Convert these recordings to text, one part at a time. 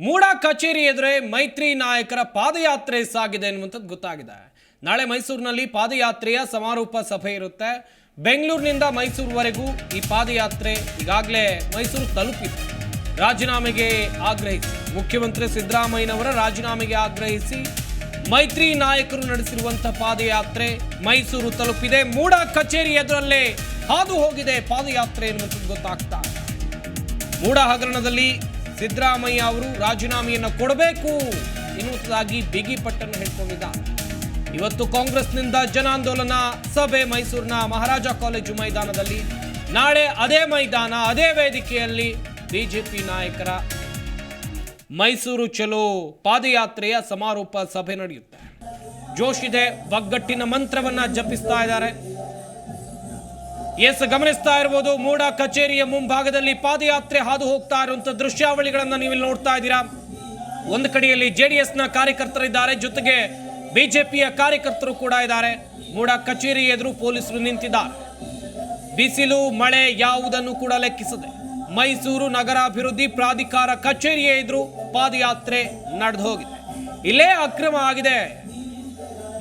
ಮೂಡ ಕಚೇರಿ ಎದುರೆ ಮೈತ್ರಿ ನಾಯಕರ ಪಾದಯಾತ್ರೆ ಸಾಗಿದೆ ಎನ್ನುವಂಥದ್ದು ಗೊತ್ತಾಗಿದೆ. ನಾಳೆ ಮೈಸೂರಿನಲ್ಲಿ ಪಾದಯಾತ್ರೆಯ ಸಮಾರೋಪ ಸಭೆ ಇರುತ್ತೆ. ಬೆಂಗಳೂರಿನಿಂದ ಮೈಸೂರುವರೆಗೂ ಈ ಪಾದಯಾತ್ರೆ ಈಗಾಗಲೇ ಮೈಸೂರು ತಲುಪಿದೆ. ರಾಜೀನಾಮೆಗೆ ಆಗ್ರಹಿಸಿ, ಮುಖ್ಯಮಂತ್ರಿ ಸಿದ್ದರಾಮಯ್ಯನವರ ರಾಜೀನಾಮೆಗೆ ಆಗ್ರಹಿಸಿ ಮೈತ್ರಿ ನಾಯಕರು ನಡೆಸಿರುವಂಥ ಪಾದಯಾತ್ರೆ ಮೈಸೂರು ತಲುಪಿದೆ. ಮೂಡ ಕಚೇರಿ ಎದುರಲ್ಲೇ ಹಾದು ಹೋಗಿದೆ ಪಾದಯಾತ್ರೆ ಎನ್ನುವಂಥದ್ದು ಗೊತ್ತಾಗ್ತಾ ಮೂಡಾ ಹಗರಣದಲ್ಲಿ ಸಿದ್ದರಾಮಯ್ಯ ಅವರು ರಾಜೀನಾಮೆಯನ್ನು ಕೊಡಬೇಕು ಎನ್ನುವುದಾಗಿ ಬಿಗಿ ಪಟ್ಟನ್ನು ಹೇಳ್ಕೊಂಡಿದ್ದಾರೆ ಇವತ್ತು ಕಾಂಗ್ರೆಸ್ನಿಂದ ಜನಾಂದೋಲನ, ಸಭೆ ಮೈಸೂರಿನ ಮಹಾರಾಜ ಕಾಲೇಜು ಮೈದಾನದಲ್ಲಿ, ನಾಳೆ ಅದೇ ಮೈದಾನ, ಅದೇ ವೇದಿಕೆಯಲ್ಲಿ ಬಿಜೆಪಿ ನಾಯಕರ ಮೈಸೂರು ಚಲೋ ಪಾದಯಾತ್ರೆಯ ಸಮಾರೋಪ ಸಭೆ ನಡೆಯುತ್ತೆ. ಜೋಶ್ ಇದೆ, ಒಗ್ಗಟ್ಟಿನ ಮಂತ್ರವನ್ನ ಜಪಿಸ್ತಾ ಇದ್ದಾರೆ. ಎಸ್, ಗಮನಿಸ್ತಾ ಇರ್ಬೋದು, ಮೂಡ ಕಚೇರಿಯ ಮುಂಭಾಗದಲ್ಲಿ ಪಾದಯಾತ್ರೆ ಹಾದು ಹೋಗ್ತಾ ಇರುವಂತ ದೃಶ್ಯಾವಳಿಗಳನ್ನು ನೀವು ನೋಡ್ತಾ ಇದ್ದೀರಾ. ಒಂದು ಕಡೆಯಲ್ಲಿ ಜೆಡಿಎಸ್ನ ಕಾರ್ಯಕರ್ತರಿದ್ದಾರೆ, ಜೊತೆಗೆ ಬಿಜೆಪಿಯ ಕಾರ್ಯಕರ್ತರು ಕೂಡ ಇದ್ದಾರೆ. ಮೂಡ ಕಚೇರಿ ಎದುರು ಪೊಲೀಸರು ನಿಂತಿದ್ದಾರೆ. ಬಿಸಿಲು, ಮಳೆ ಯಾವುದನ್ನು ಕೂಡ ಲೆಕ್ಕಿಸದೆ ಮೈಸೂರು ನಗರಾಭಿವೃದ್ಧಿ ಪ್ರಾಧಿಕಾರ ಕಚೇರಿಯ ಎದುರು ಪಾದಯಾತ್ರೆ ನಡೆದು ಹೋಗಿದೆ. ಇಲ್ಲೇ ಅಕ್ರಮ ಆಗಿದೆ.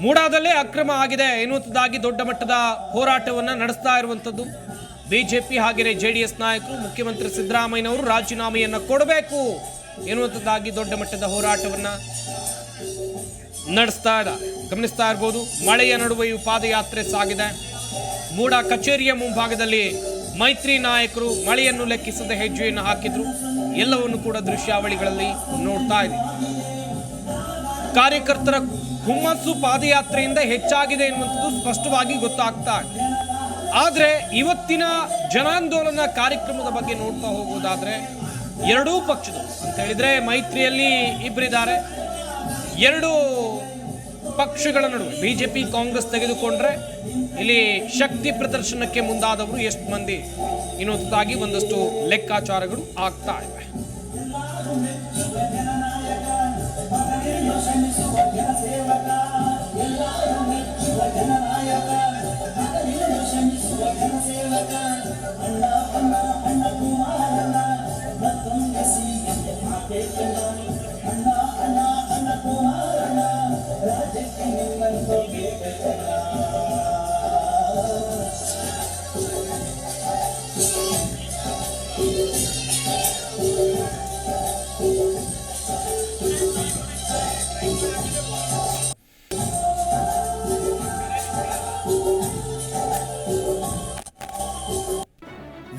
ಮೂಡಾದಲ್ಲೇ ಅಕ್ರಮ ಆಗಿದೆ ಎನ್ನುವಂಥದ್ದಾಗಿ ದೊಡ್ಡ ಮಟ್ಟದ ಹೋರಾಟವನ್ನ ನಡೆಸ್ತಾ ಇರುವಂಥದ್ದು ಬಿಜೆಪಿ ಹಾಗೆಯೇ ಜೆ ಡಿ ಎಸ್ ನಾಯಕರು, ಮುಖ್ಯಮಂತ್ರಿ ಸಿದ್ದರಾಮಯ್ಯನವರು ರಾಜೀನಾಮೆಯನ್ನ ಕೊಡಬೇಕು ಎನ್ನುವಂಥದ್ದಾಗಿ ದೊಡ್ಡ ಮಟ್ಟದ ಹೋರಾಟವನ್ನ ನಡೆಸ್ತಾ ಇದೆ, ಗಮನಿಸ್ತಾ ಇರ್ಬೋದು. ಮಳೆಯ ನಡುವೆಯೂ ಪಾದಯಾತ್ರೆ ಸಾಗಿದೆ. ಮೂಡ ಕಚೇರಿಯ ಮುಂಭಾಗದಲ್ಲಿ ಮೈತ್ರಿ ನಾಯಕರು ಮಳೆಯನ್ನು ಲೆಕ್ಕಿಸದ ಹೆಜ್ಜೆಯನ್ನು ಹಾಕಿದ್ರು. ಎಲ್ಲವನ್ನು ಕೂಡ ದೃಶ್ಯಾವಳಿಗಳಲ್ಲಿ ನೋಡ್ತಾ ಇದೆ ಕಾರ್ಯಕರ್ತರ ಹುಮ್ಮಸ್ಸು ಪಾದಯಾತ್ರೆಯಿಂದ ಹೆಚ್ಚಾಗಿದೆ ಎನ್ನುವಂಥದ್ದು ಸ್ಪಷ್ಟವಾಗಿ ಗೊತ್ತಾಗ್ತಾ ಇದೆ. ಆದರೆ ಇವತ್ತಿನ ಜನಾಂದೋಲನ ಕಾರ್ಯಕ್ರಮದ ಬಗ್ಗೆ ನೋಡ್ತಾ ಹೋಗೋದಾದರೆ ಎರಡೂ ಪಕ್ಷಗಳು ಅಂತ ಹೇಳಿದ್ರೆ ಮೈತ್ರಿಯಲ್ಲಿ ಇಬ್ಬರಿದ್ದಾರೆ ಎರಡು ಪಕ್ಷಗಳ ನಡುವೆ ಬಿ ಜೆ ಪಿ ಕಾಂಗ್ರೆಸ್ ತೆಗೆದುಕೊಂಡ್ರೆ ಇಲ್ಲಿ ಶಕ್ತಿ ಪ್ರದರ್ಶನಕ್ಕೆ ಮುಂದಾದವರು ಎಷ್ಟು ಮಂದಿ ಇನ್ನೊಂದಾಗಿ ಒಂದಷ್ಟು ಲೆಕ್ಕಾಚಾರಗಳು ಆಗ್ತಾ ಇವೆ.